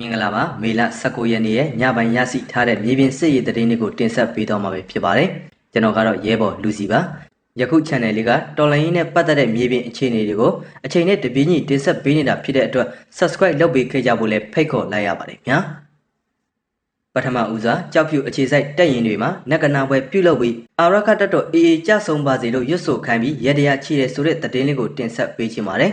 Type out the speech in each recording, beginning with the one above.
မင်္ဂလာပါမေလ19ရက်နေ့ရဲ့ညပိုင်းရရှိထားတဲ့မြေပြင်စစ်ရေးသတင်းတွေကိုတင်ဆက်ပေးသွားမှာပဲဖြစ်ပါတယ်ကျွန်တော်ကတော့ရဲဘော်လူစီပါယခု channel လေးကတော်လိုင်းရင်းနဲ့ပတ်သက်တဲ့မြေပြင်အခြေအနေတွေကိုအချိန်နဲ့တပြေးညီတင်ဆက်ပေးနေတာဖြစ်တဲ့အတွက် subscribe လုပ်ပေးခဲ့ကြဖို့လည်းဖိတ်ခေါ်လိုက်ရပါတယ်ခင်ဗျာပထမဦးစွာကြောက်ဖြူအခြေစိုက်တက်ရင်တွေမှာနက်ကနာပွဲပြုလုပ်ပြီးအာရခတက်တော်အေအေကြဆုံပါစေလို့ရွတ်ဆိုခိုင်းပြီးရတရားချီတဲ့ဆိုတဲ့သတင်းလေးကိုတင်ဆက်ပေးချင်ပါတယ်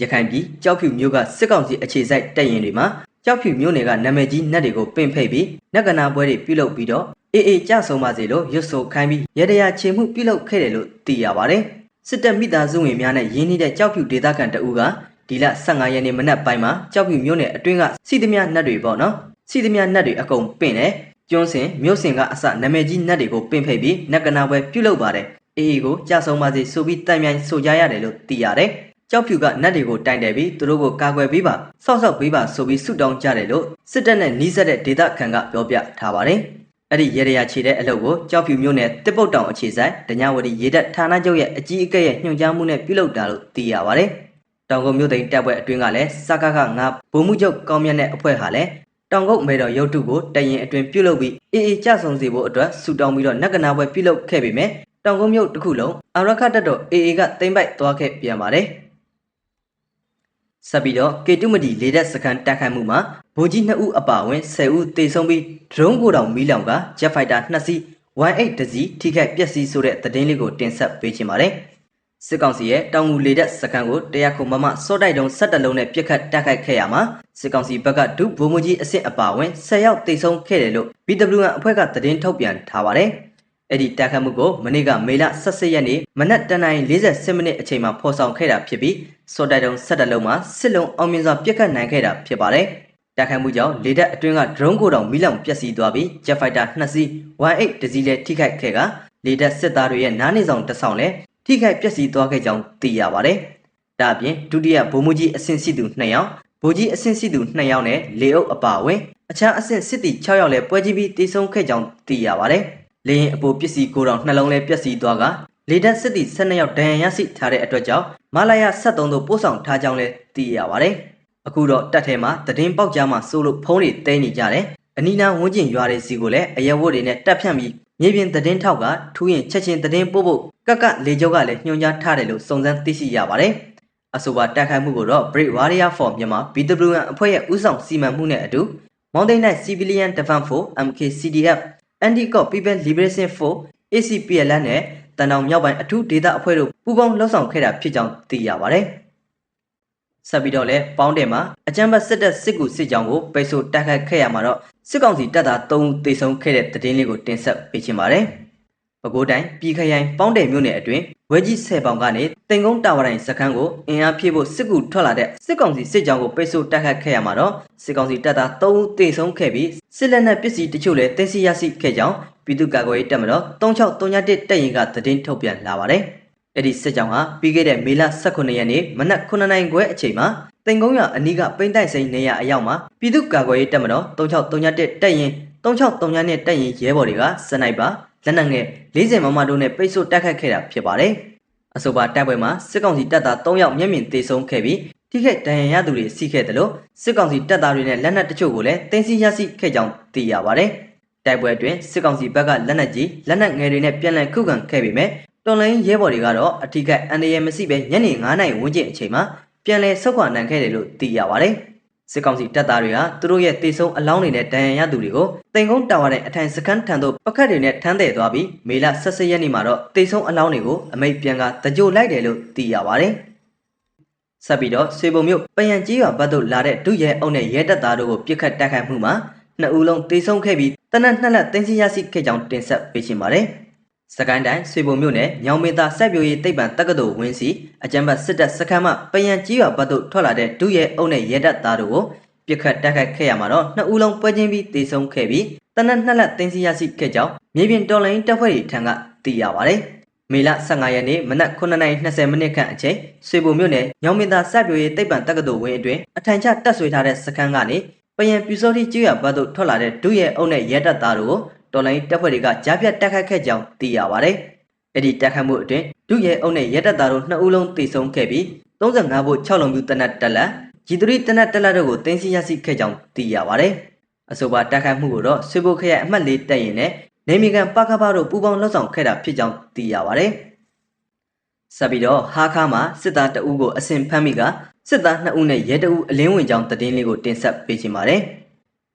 ရခိုင်ပြည်ကြောက်ဖြူမြို့ကစစ်ကောင်စီအခြေစိုက်တက်ရင်တွေမှာ ကြောက်ဖြူမြို့နယ်ကနာမည်ကြီးနတ်တွေကိုပင့်ဖိတ်ပြီးနက်ကနာပွဲတွေပြုလုပ်ပြီးတော့အေအေကြဆုံပါစေလို့ရွတ်ဆိုခိုင်းပြီးရတရားချေမှုပြုလုပ်ခဲ့တယ်လို့သိရပါတယ်စစ်တပ်မိသားစုဝင်များနဲ့ရင်းနှီးတဲ့ကြောက်ဖြူဒေသခံတအူးကဒီလ15ရက်နေ့မနက်ပိုင်းမှာကြောက်ဖြူမြို့နယ်အတွင်းကစီသမြနတ်တွေပေါ့နော်စီသမြနတ်တွေအကုန်ပင့်တယ်ကျွန်းစင်မြို့စင်ကအစနာမည်ကြီးနတ်တွေကိုပင့်ဖိတ်ပြီးနက်ကနာပွဲပြုလုပ်ပါတယ်အေအေကိုကြဆုံပါစေဆိုပြီးတန်မြိုင်ဆိုကြရတယ်လို့သိရတယ် ကြောက်ဖြူကနတ်တွေကိုတိုင်တယ်ပြီးသူတို့ကိုကာကွယ်ပေးပါစောက်စောက်ပေးပါဆိုပြီးဆုတောင်းကြတယ်လို့စစ်တပ်နဲ့နှီးဆက်တဲ့ဒေသခံကပြောပြထားပါတယ်အဲ့ဒီရေရရာခြေတဲ့အလုပ်ကိုကြောက်ဖြူမျိုးနဲ့တစ်ပုတ်တောင်အခြေဆိုင်ဒညဝတီရေတပ်ဌာနချုပ်ရဲ့အကြီးအကဲရဲ့ညွှန်ကြားမှုနဲ့ပြုလုပ်တာလို့သိရပါတယ်။တောင်ကုန်းမြို့သိမ်းတပ်ပွဲအတွင်းကလည်းစကခငါဗိုလ်မှုချုပ်ကောင်းမြတ်တဲ့အဖွဲ့ဟာလည်းတောင်ကုန်းမေတော်ရုပ်တုကိုတရင်အတွင်ပြုလုပ်ပြီးအေးအေးကြဆုံစီဖို့အတွက်ဆူတောင်းပြီးတော့နက်ကနာပွဲပြုလုပ်ခဲ့ပေမဲ့တောင်ကုန်းမြို့တစ်ခုလုံးအာရခတက်တော်အေးအေးကတိမ့်ပိုက်သွားခဲ့ပြန်ပါတယ်။ ဆက်ပြီးတော့ကေတုမတီလေတပ်စခန်းတိုက်ခိုက်မှုမှာဗိုလ်ကြီး2ဦးအပါအဝင်10ဦးသေဆုံးပြီးဒရုန်းကိုတောင်မီးလောင်ကဂျက်ဖိုက်တာ2စီး Y8 တစီးထိခိုက်ပျက်စီးဆိုတဲ့သတင်းလေးကိုတင်ဆက်ပေးချင်ပါတယ်။စစ်ကောင်စီရဲ့တောင်ငူလေတပ်စခန်းကိုတရားခုမမစောတိုက်တုံး17လုံးနဲ့ပြစ်ခတ်တိုက်ခိုက်ခဲ့ရမှာစစ်ကောင်စီဘက်ကဒုဗိုလ်မှူးကြီးအဆင့်အပါအဝင်10ယောက်သေဆုံးခဲ့တယ်လို့ BWN အဖွဲ့ကသတင်းထုတ်ပြန်ထားပါတယ်။ အဲ့ဒီတိုက်ခတ်မှုကိုမနေ့ကမေလ18ရက်နေ့မနက်10:40မိနစ်အချိန်မှာဖော်ဆောင်ခဲ့တာဖြစ်ပြီးစောတိုက်တုံး17လုံးမှာစစ်လုံးအောင်မြင်စွာပြစ်ခတ်နိုင်ခဲ့တာဖြစ်ပါတယ်။တိုက်ခိုက်မှုကြောင့်လေတပ်အတွင်းက drone ကိုတောင်မိလောင်ပျက်စီးသွားပြီး Jet Fighter 2စီး Y8 တစီးလည်းထိခိုက်ခဲ့ကလေတပ်စစ်သားတွေရဲ့နားနေဆောင်တစ်ဆောင်လည်းထိခိုက်ပျက်စီးသွားခဲ့ကြောင်းသိရပါတယ်။ဒါအပြင်ဒုတိယဗိုလ်မှူးကြီးအဆင့်ရှိသူ2ယောက်ဗိုလ်ကြီးအဆင့်ရှိသူ2ယောက်နဲ့လေအုပ်အပါအဝင်အခြားအဆင့်စစ်တီ6ယောက်လည်းပွဲကြီးပြီးတေဆုံးခဲ့ကြောင်းသိရပါတယ်။ လေရင်အပိုပစ္စည်းကိုတောင်နှလုံးလဲပျက်စီးသွားကလေတပ်စစ်သည်12ယောက်ဒဏ်ရာရရှိထားတဲ့အတွက်ကြောင့်မလာယာ73တို့ပို့ဆောင်ထားကြောင်းလည်းသိရပါတယ်။အခုတော့တပ်ထဲမှာတည်င်းပေါက်ကြားမှာစိုးလို့ဖုံးတွေတဲနေကြတယ်။အနီးနားဝန်းကျင်ရွာတွေစီကိုလည်းအရက်ဝတ်တွေနဲ့တပ်ဖြန့်ပြီးမြေပြင်တည်င်းထောက်ကထူးရင်ချက်ချင်းတည်င်းပို့ဖို့ကက်ကလေကြောက်ကလည်းညွှန်ကြားထားတယ်လို့စုံစမ်းသိရှိရပါတယ်။အဆိုပါတိုက်ခိုက်မှုကိုတော့ Break Warrior for မြန်မာ BWN အဖွဲ့ရဲ့ဦးဆောင်စီမံမှုနဲ့အတူ Mountain Night Civilian Defense Force MKCDF Anti-Cop People Liberation Force ACPL နဲ့တန်တောင်မြောက်ပိုင်းအထူးဒေသအဖွဲ့တို့ပူးပေါင်းလှုပ်ဆောင်ခဲ့တာဖြစ်ကြောင်းသိရပါတယ်။ဆက်ပြီးတော့လည်းပေါင်းတယ်မှာအကြမ်းဖက်စစ်တပ်စစ်ကူစစ်ကြောင်းကိုပိတ်ဆို့တိုက်ခိုက်ခဲ့ရမှာတော့စစ်ကောင်စီတပ်သား3ဦးသေဆုံးခဲ့တဲ့သတင်းလေးကိုတင်ဆက်ပေးချင်ပါတယ်။ပဲခူးတိုင်းပြည်ခရိုင်ပေါင်းတယ်မြို့နယ်အတွင်းဝဲကြီးဆယ်ပေါင်ကနေ တင်ကုန်းတာဝတိုင်းစခန်းကိုအင်အားဖြည့်ဖို့စစ်ကူထွက်လာတဲ့စစ်ကောင်စီစစ်ကြောင်းကိုပိတ်ဆို့တိုက်ခတ်ခဲ့ရမှာတော့စစ်ကောင်စီတပ်သား3ဦးသေဆုံးခဲ့ပြီးစစ်လက်နက်ပစ္စည်းတချို့လည်းတင်စီရရှိခဲ့ကြောင်းပြည်သူ့ကာကွယ်ရေးတပ်မတော်3631တပ်ရင်ကသတင်းထုတ်ပြန်လာပါတယ်။အဲ့ဒီစစ်ကြောင်းဟာပြီးခဲ့တဲ့မေလ18ရက်နေ့မနက်9နာရီခွဲအချိန်မှာတင်ကုန်းရအနီးကပိန်းတိုက်စိန်နေရအရောက်မှာပြည်သူ့ကာကွယ်ရေးတပ်မတော်3631တပ်ရင်3632နဲ့တပ်ရင်ရဲဘော်တွေကစနိုက်ပါလက်နက်ငယ်40မမတို့နဲ့ပိတ်ဆို့တိုက်ခတ်ခဲ့တာဖြစ်ပါတယ်။ အဆိုပါတိုက်ပွဲမှာစစ်ကောင်စီတပ်သား3ယောက်မျက်မြင်သေဆုံးခဲ့ပြီးထိခိုက်ဒဏ်ရာရသူတွေစီးခဲ့တယ်လို့စစ်ကောင်စီတပ်သားတွေနဲ့လက်နက်တချို့ကိုလည်းတင်စီရရှိခဲ့ကြောင်းသိရပါတယ်။တိုက်ပွဲအတွင်းစစ်ကောင်စီဘက်ကလက်နက်ကြီးလက်နက်ငယ်တွေနဲ့ပြန်လည်ခုခံခဲ့ပေမဲ့တော်လိုင်းရဲဘော်တွေကတော့အထိခိုက်အန္တရာယ်မရှိဘဲညနေ9နာရီဝန်းကျင်အချိန်မှာပြန်လည်ဆုတ်ခွာနိုင်ခဲ့တယ်လို့သိရပါတယ်။ စစ်ကောင်စီတပ်သားတွေကသူတို့ရဲ့တေဆုံးအလောင်းတွေနဲ့ဒဏ်ရာရသူတွေကိုတင်ကုန်းတာဝါတဲ့အထိုင်စခန်းထံသို့ပကတ်တွေနဲ့ထမ်းတဲ့သွားပြီးမေလ16ရက်နေ့မှာတော့တေဆုံးအလောင်းတွေကိုအမိတ်ပြန်ကတကြိုလိုက်တယ်လို့သိရပါတယ်။ဆက်ပြီးတော့ဆွေပုံမြို့ပယံကြီးရွာဘက်သို့လာတဲ့ဒုရဲအုပ်နဲ့ရဲတပ်သားတို့ကိုပြစ်ခတ်တိုက်ခိုက်မှုမှာနှစ်ဦးလုံးတေဆုံးခဲ့ပြီးတနက်နှစ်လက်တင်းစီရရှိခဲ့ကြောင်းတင်ဆက်ပေးရှင်ပါတယ်။ စကိုင်းတိုင်းဆွေဘုံမြို့နယ်ညောင်မေသာစိုက်ပျိုးရေးတိတ်ပံတက္ကသိုလ်ဝင်းစီအကြမ်းဖက်စစ်တပ်စခန်းမှပယံကြီးရွာဘက်သို့ထွက်လာတဲ့ဒုရဲအုပ်နဲ့ရဲတပ်သားတို့ကိုပြစ်ခတ်တိုက်ခိုက်ခဲ့ရမှာတော့နှစ်ဦးလုံးပွဲချင်းပြီးတေဆုံးခဲ့ပြီးတနက်နှစ်လက်တင်းစီရရှိခဲ့ကြောင်းမြေပြင်တော်လိုင်းတပ်ဖွဲ့တွေထံကသိရပါတယ်။မေလ15ရက်နေ့မနက်9:20မိနစ်ခန့်အချိန်ဆွေဘုံမြို့နယ်ညောင်မင်းသားစိုက်ပျိုးရေးတိတ်ပံတက္ကသိုလ်ဝင်းအတွင်းအထိုင်ချတပ်ဆွေထားတဲ့စခန်းကနေပယံပြူစောတိကျွရဘတ်သို့ထွက်လာတဲ့ဒုရဲအုပ်နဲ့ရဲတပ်သားတို့ကို တော်လိုင်းတပ်ဖွဲ့တွေကကြားဖြတ်တိုက်ခိုက်ခဲ့ကြောင်းသိရပါတယ်။အဲ့ဒီတိုက်ခိုက်မှုအတွင်းဒုရဲအုပ်နဲ့ရဲတပ်သားတို့နှစ်ဦးလုံးသေဆုံးခဲ့ပြီး35ဘို့6လုံးပြူတနတ်တက်လက် G3 တနက်တက်လက်တို့ကိုတင်စီရရှိခဲ့ကြောင်းသိရပါတယ်။အဆိုပါတိုက်ခိုက်မှုကိုတော့ဆွေဘိုခရိုင်အမှတ်၄တပ်ရင်နဲ့နေမီကန်ပကပတို့ပူးပေါင်းလှုပ်ဆောင်ခဲ့တာဖြစ်ကြောင်းသိရပါတယ်။ဆက်ပြီးတော့ဟာခါမှာစစ်သားတအုပ်ကိုအစင်ဖမ်းမိကစစ်သား2ဦးနဲ့ရဲတအုပ်အလင်းဝင်ကြောင်းသတင်းလေးကိုတင်ဆက်ပေးချင်ပါတယ်။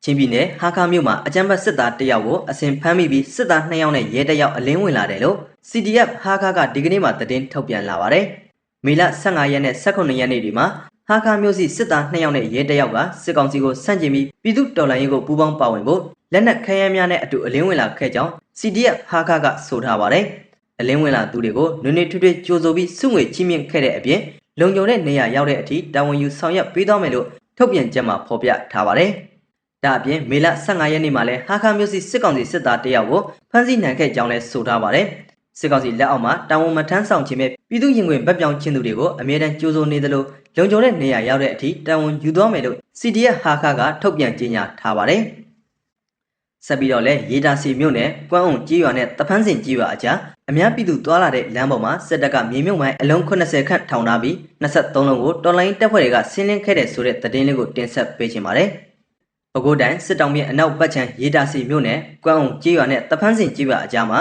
ချင်းပြည်နယ်ဟာခါမြို့မှာအကြမ်းဖက်စစ်သားတယောက်ကိုအစင်ဖမ်းမိပြီးစစ်သား2ယောက်နဲ့ရဲတယောက်အလင်းဝင်လာတယ်လို့ CDF ဟာခါကဒီကနေ့မှသတင်းထုတ်ပြန်လာပါတယ်။မေလ15ရက်နဲ့18ရက်နေ့ဒီမှာဟာခါမျိုးစီစစ်သား2ယောက်နဲ့ရဲတယောက်ကစစ်ကောင်စီကိုဆန့်ကျင်ပြီးပြည်သူတော်လှန်ရေးကိုပူးပေါင်းပါဝင်ဖို့လက်နက်ခဲယမ်းများနဲ့အတူအလင်းဝင်လာခဲ့ကြောင်း CDF ဟာခါကဆိုထားပါတယ်။အလင်းဝင်လာသူတွေကိုနွေနွေထွေးထွေးကြိုဆိုပြီးစုငွေချီးမြှင့်ခဲ့တဲ့အပြင်လုံခြုံတဲ့နေရာရောက်တဲ့အထိတာဝန်ယူဆောင်ရွက်ပေးသွားမယ်လို့ထုတ်ပြန်ချက်မှာဖော်ပြထားပါတယ်။ ဒါအပြင်မေလ15ရက်နေ့မှာလဲဟာခါမျိုးစီစစ်ကောင်စီစစ်သားတယောက်ကိုဖမ်းဆီးနိုင်ခဲ့ကြောင်းလဲဆိုထားပါတယ်။စစ်ကောင်စီလက်အောက်မှာတာဝန်မထမ်းဆောင်ခြင်းပဲပြည်သူရင်ခွင်ဗက်ပြောင်းခြင်းသူတွေကိုအမြဲတမ်းကြိုးစိုးနေသလိုလုံခြုံတဲ့နေရာရောက်တဲ့အထိတာဝန်ယူသွားမယ်လို့ CDF ဟာခါကထုတ်ပြန်ကြေညာထားပါတယ်။ဆက်ပြီးတော့လဲရေတာစီမြို့နယ်ကွမ်းအောင်ကြီးရွာနဲ့တဖန်းစင်ကြီးရွာအကြားအများပြည်သူသွားလာတဲ့လမ်းပေါ်မှာစစ်တပ်ကမြေမြုပ်မိုင်းအလုံး80ခန့်ထောင်ထားပြီး23လုံးကိုတော်လိုင်းတပ်ဖွဲ့တွေကဆင်းလင်းခဲ့တဲ့ဆိုတဲ့သတင်းလေးကိုတင်ဆက်ပေးချင်ပါတယ်။ ပဲခူးတိုင်းစစ်တောင်မြစ်အနောက်ဘက်ခြမ်းရေတာစီမြို့နယ်ကွမ်းအောင်ကြီးရွာနဲ့တဖန်းစင်ကြီးရွာအကြားမှာ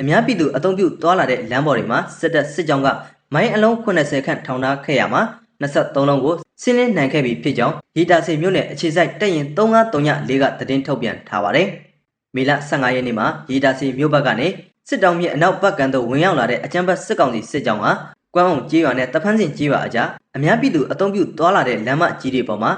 အများပြည်သူအုံပြုသွားလာတဲ့လမ်းပေါ်တွေမှာစစ်တပ်စစ်ကြောင်းကမိုင်းအလုံး80ခန့်ထောင်ထားခဲ့ရမှာ23လုံးကိုဆင်းလင်းနိုင်ခဲ့ပြီဖြစ်ကြောင်းရေတာစီမြို့နယ်အခြေစိုက်တပ်ရင်3934ကသတင်းထုတ်ပြန်ထားပါတယ်။မေလ15ရက်နေ့မှာရေတာစီမြို့ဘက်ကနေစစ်တောင်မြစ်အနောက်ဘက်ကမ်းသို့ဝင်ရောက်လာတဲ့အကြမ်းဖက်စစ်ကောင်စီစစ်ကြောင်းဟာကွမ်းအောင်ကျေးရွာနဲ့တဖန်းစင်ကျေးရွာအကြားအများပြည်သူအုံပြုသွားလာတဲ့လမ်းမကြီးတွေပေါ်မှာ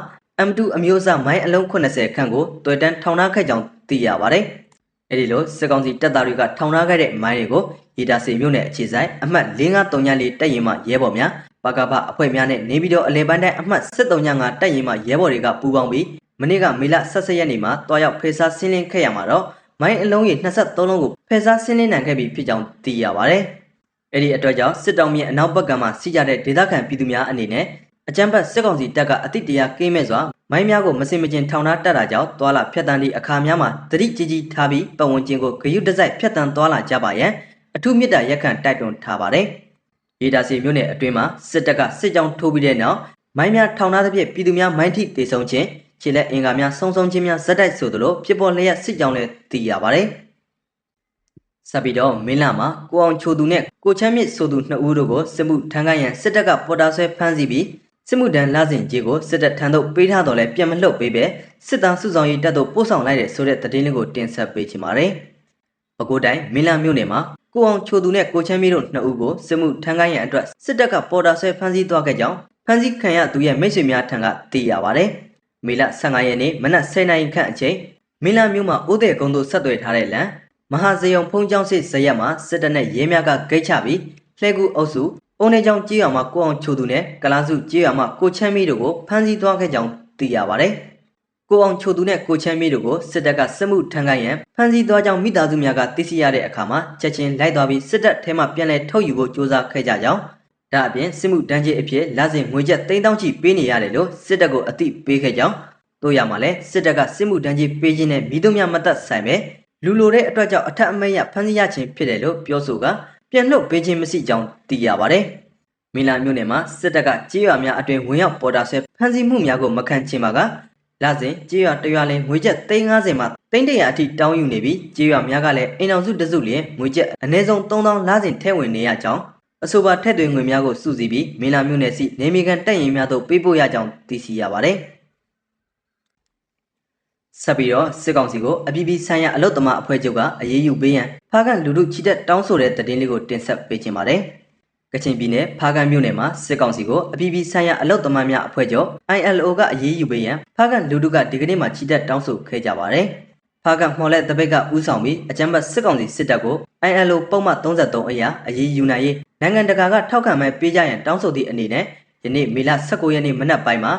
M2 အမျိုးအစားမိုင်းအလုံး80ခန့်ကိုတွေ့တန်းထောင်ထားခဲ့ကြောင်းသိရပါတယ်။အဲဒီလိုစစ်ကောင်စီတပ်သားတွေကထောင်ထားခဲ့တဲ့မိုင်းတွေကိုရေတာစီမြို့နယ်အခြေစိုက်အမှတ်5334တပ်ရင်မှရဲဘော်များပကပအဖွဲ့များနဲ့နေပြည်တော်အလဲပိုင်းတိုင်းအမှတ်7395တပ်ရင်မှရဲဘော်တွေကပူးပေါင်းပြီးမနေ့ကမေလ17ရက်နေ့မှာတွားရောက်ဖေးစားဆင်းလင်းခဲ့ရမှာတော့မိုင်းအလုံးရေ23လုံးကိုဖယ်စားဆင်းလင်းနိုင်ခဲ့ပြီဖြစ်ကြောင်းသိရပါတယ်။အဲ့ဒီအတွက်ကြောင့်စစ်တောင်မြေအနောက်ဘက်ကမှစီးကြတဲ့ဒေသခံပြည်သူများအနေနဲ့ အကြမ်းဖက်စစ်ကောင်စီတပ်ကအတိတ်တရားကင်းမဲ့စွာမိုင်းများကိုမစင်မကျင်ထောင်ထားတတ်တာကြောင့်သွာလာဖျက်တမ်းသည့်အခါများမှာတတိကြီးကြီးထားပြီးပတ်ဝန်းကျင်ကိုဂယုတစိုက်ဖျက်တမ်းသွာလာကြပါရန်အထူးမြတ်တာရက်ခံတိုက်တွန်းထားပါတယ်။ရေဒါစီမြို့နယ်အတွင်းမှာစစ်တပ်ကစစ်ကြောင်းထိုးပြီးတဲ့နောက်မိုင်းများထောင်ထားသဖြင့်ပြည်သူများမိုင်းထိတေဆုံးခြင်းခြေလက်အင်္ဂါများဆုံးဆုံးချင်းများဇက်တိုက်ဆိုသလိုဖြစ်ပေါ်လျက်စစ်ကြောင်းလည်းသိရပါတယ်။ဆက်ပြီးတော့မင်းလာမှာကိုအောင်ချိုသူနဲ့ကိုချမ်းမြင့်ဆိုသူနှစ်ဦးတို့ကိုစစ်မှုထမ်းခိုင်းရန်စစ်တပ်ကပေါ်တာဆွဲဖမ်းဆီးပြီး စစ်မှုတန်းလာစဉ်ကြီးကိုစစ်တပ်ထံသို့ပေးထားတော်လဲပြန်မလှုပ်ပေးပဲစစ်သားစုဆောင်ရေးတပ်သို့ပို့ဆောင်လိုက်တဲ့ဆိုတဲ့သတင်းလေးကိုတင်ဆက်ပေးချင်ပါတယ်။ပဲခူးတိုင်းမင်းလာမြို့နယ်မှာကိုအောင်ချိုသူနဲ့ကိုချမ်းမြင့်တို့နှစ်ဦးကိုစစ်မှုထမ်းခိုင်းရန်အတွက်စစ်တပ်ကပေါ်တာဆွဲဖမ်းဆီးသွားခဲ့ကြောင်းဖမ်းဆီးခံရသူရဲ့မိတ်ဆွေများထံကသိရပါတယ်။မေလ15ရက်နေ့မနက်10:00နာရီခန့်အချိန်မင်းလာမြို့မှာအိုးတဲ့ကုန်းသို့ဆက်သွယ်ထားတဲ့လမ်းမဟာဇယုံဖုံးကျောင်းစစ်ဇရက်မှာစစ်တပ်နဲ့ရဲများကဂိတ်ချပြီးလှဲကူအုပ်စု အုံနေချောင်းကြေးရွာမှာကိုအောင်ချိုသူနဲ့ကလားစုကြေးရွာမှာကိုချမ်းမီတို့ကိုဖမ်းဆီးသွားခဲ့ကြောင်းသိရပါတယ်။ကိုအောင်ချိုသူနဲ့ကိုချမ်းမီတို့ကိုစစ်တပ်ကစစ်မှုထမ်းခိုင်းရန်ဖမ်းဆီးသွားကြောင်းမိသားစုများကသိရှိရတဲ့အခါမှာချက်ချင်းလိုက်သွားပြီးစစ်တပ်ထဲမှပြန်လည်ထုတ်ယူဖို့ကြိုးစားခဲ့ကြကြောင်းဒါအပြင်စစ်မှုတန်းကြီးအဖြစ်လစဉ်ငွေကျပ်3000ချီပေးနေရတယ်လို့စစ်တပ်ကိုအသိပေးခဲ့ကြောင်းတို့ရမှာလဲစစ်တပ်ကစစ်မှုတန်းကြီးပေးခြင်းနဲ့မိတို့များမသက်ဆိုင်ပဲလူလိုတဲ့အတွက်ကြောင့်အထက်အမိတ်ရဖမ်းဆီးရခြင်းဖြစ်တယ်လို့ပြောဆိုက ပြန်လွတ်ပေးခြင်းမရှိကြောင်းသိရပါတယ်။မီလာမြို့နယ်မှာစစ်တပ်ကကြေးရွာများအတွင်ဝင်ရောက်ပေါ်တာဆွဲဖမ်းဆီးမှုများကိုမခံချင်ပါကလာစဉ်ကြေးရွာတရွာလင်းငွေကျပ်350မှ300အထိတောင်းယူနေပြီးကြေးရွာများကလည်းအိမ်အောင်စုတစုလျင်ငွေကျပ်အနည်းဆုံး3000လစဉ်ထည့်ဝင်နေရကြောင်းအဆိုပါထက်တွေငွေများကိုစုစည်းပြီးမင်းလာမြို့နယ်စီနေမီကန်တက်ရင်များသို့ပေးပို့ရကြောင်းသိရှိရပါတယ်။ ဆက်ပြီးတော့စစ်ကောင်စီကိုအပြည်ပြည်ဆိုင်ရာအလုတ်သမားအဖွဲ့ချုပ်ကအရေးယူပေးရန်ဖားကန်လူထုချီတက်တောင်းဆိုတဲ့သတင်းလေးကိုတင်ဆက်ပေးခြင်းပါတယ်။ကချင်ပြည်နယ်ဖားကန်မြို့နယ်မှာစစ်ကောင်စီကိုအပြည်ပြည်ဆိုင်ရာအလုတ်သမားများအဖွဲ့ချုပ် ILO ကအရေးယူပေးရန်ဖားကန်လူထုကဒီကနေ့မှချီတက်တောင်းဆိုခဲ့ကြပါတယ်။ဖားကန်မော်လက်တပိတ်ကဥဆောင်ပြီးအကြမ်းဖက်စစ်ကောင်စီစစ်တပ်ကို ILO ပုံမှန်33အရာအရေးယူနိုင်ရေးနိုင်ငံတကာကထောက်ခံမဲ့ပေးကြရန်တောင်းဆိုသည့်အနေနဲ့ယနေ့မေလ19ရက်နေ့မနက်ပိုင်းမှာ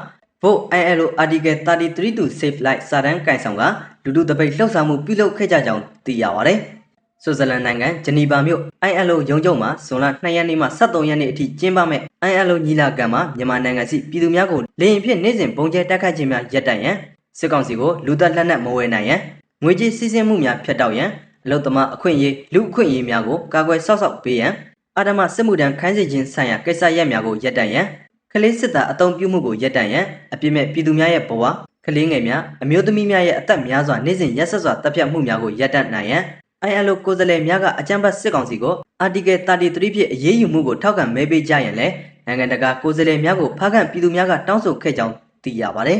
Vote ILO Article 33 to Save Life စာတမ်းကင်ဆောင်ကလူလူတပိတ်လှုပ်ဆောင်မှုပြုလုပ်ခဲ့ကြကြောင်းသိရပါတယ်။ဆွစ်ဇာလန်နိုင်ငံဂျနီဗာမြို့ ILO ရုံးချုပ်မှာဇွန်လ2ရက်နေ့မှ23ရက်နေ့အထိကျင်းပမဲ့ ILO ညီလာခံမှာမြန်မာနိုင်ငံစီပြည်သူများကိုလေရင်ဖြင့်နေ့စဉ်ပုံကျဲတက်ခတ်ခြင်းများရပ်တန့်ရန်စစ်ကောင်စီကိုလူသက်လက်နက်မဝယ်နိုင်ရန်ငွေကြေးစီးဆင်းမှုများဖျက်တောက်ရန်အလုသမားအခွင့်အရေးလူအခွင့်အရေးများကိုကာကွယ်စောင့်ရှောက်ပေးရန်အာဓမ္မစစ်မှုထမ်းခိုင်းစေခြင်းဆိုင်ရာကိစ္စရပ်များကိုရပ်တန့်ရန် ကလေးစစ်သားအုံပြုမှုကိုရပ်တန့်ရန်အပြစ်မဲ့ပြည်သူများရဲ့ဘဝကလေးငယ်များအမျိုးသမီးများရဲ့အသက်များစွာနေ့စဉ်ရက်ဆက်စွာတပ်ဖြတ်မှုများကိုရပ်တန့်နိုင်ရန် ILO ကိုယ်စားလှယ်များကအကြံဖတ်စစ်ကောင်စီကို Article 33ဖြင့်အရေးယူမှုကိုထောက်ခံမဲပေးကြရင်လည်းနိုင်ငံတကာကိုယ်စားလှယ်များကိုဖားကန်ပြည်သူများကတောင်းဆိုခဲ့ကြောင်းသိရပါတယ်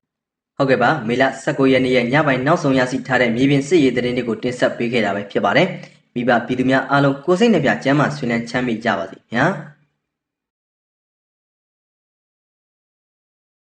။ဟုတ်ကဲ့ပါမေလ19ရက်နေ့ရဲ့ညပိုင်းနောက်ဆုံးရရှိထားတဲ့မြေပြင်စစ်ရေးသတင်းတွေကိုတင်ဆက်ပေးခဲ့တာပဲဖြစ်ပါတယ်။မိဘပြည်သူများအားလုံးကိုယ်စိတ်နှပြကျမ်းမာဆွေးနွေးချမ်းမြေ့ကြပါစေခင်ဗျာ။